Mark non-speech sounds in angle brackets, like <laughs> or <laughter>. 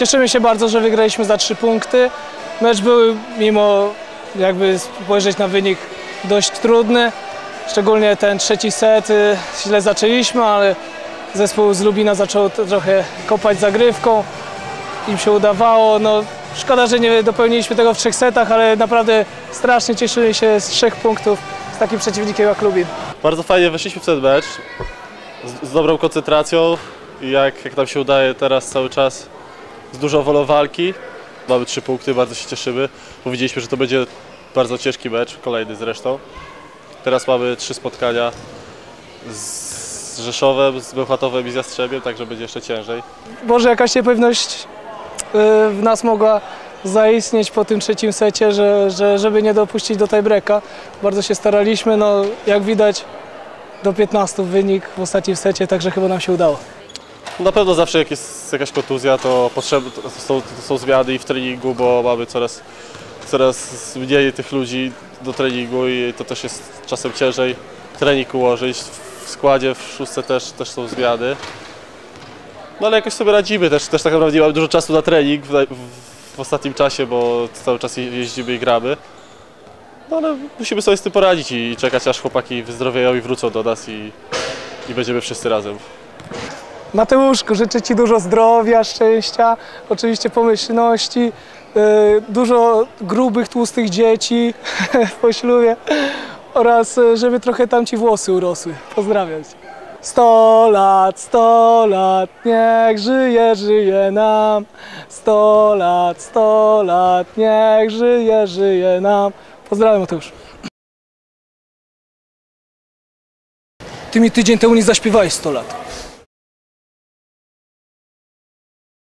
Cieszymy się bardzo, że wygraliśmy za trzy punkty. Mecz był mimo jakby spojrzeć na wynik dość trudny. Szczególnie ten trzeci set y, źle zaczęliśmy, ale zespół z Lubina zaczął trochę kopać zagrywką. Im się udawało. No, szkoda, że nie dopełniliśmy tego w trzech setach, ale naprawdę strasznie cieszymy się z trzech punktów z takim przeciwnikiem jak Lubin. Bardzo fajnie weszliśmy w ten mecz z, z dobrą koncentracją jak, jak nam się udaje teraz cały czas z dużą wolą walki. Mamy trzy punkty, bardzo się cieszymy. Powiedzieliśmy, że to będzie bardzo ciężki mecz, kolejny zresztą. Teraz mamy trzy spotkania z Rzeszowem, z Bełchatowem i z Jastrzębiem, także będzie jeszcze ciężej. Może jakaś niepewność y, w nas mogła zaistnieć po tym trzecim secie, że, że, żeby nie dopuścić do tiebreaka. Bardzo się staraliśmy, no jak widać do 15 wynik w ostatnim secie, także chyba nam się udało. Na pewno zawsze jak jest jakaś kontuzja, to potrzebne to są, to są zmiany i w treningu, bo mamy coraz, coraz mniej tych ludzi do treningu i to też jest czasem ciężej trening ułożyć. W składzie, w szóstce też, też są zmiany. No ale jakoś sobie radzimy, też, też tak naprawdę nie mamy dużo czasu na trening w, w, ostatnim czasie, bo cały czas je- jeździmy i gramy. No ale musimy sobie z tym poradzić i czekać aż chłopaki wyzdrowieją i wrócą do nas i, i będziemy wszyscy razem. Mateuszku, życzę Ci dużo zdrowia, szczęścia, oczywiście pomyślności, y, dużo grubych, tłustych dzieci <laughs> po ślubie oraz y, żeby trochę tam Ci włosy urosły. Pozdrawiam Cię. 100 lat, 100 lat, niech żyje, żyje nam. 100 lat, 100 lat, niech żyje, żyje nam. Pozdrawiam Mateusz. Ty mi tydzień temu nie zaśpiewałeś 100 lat.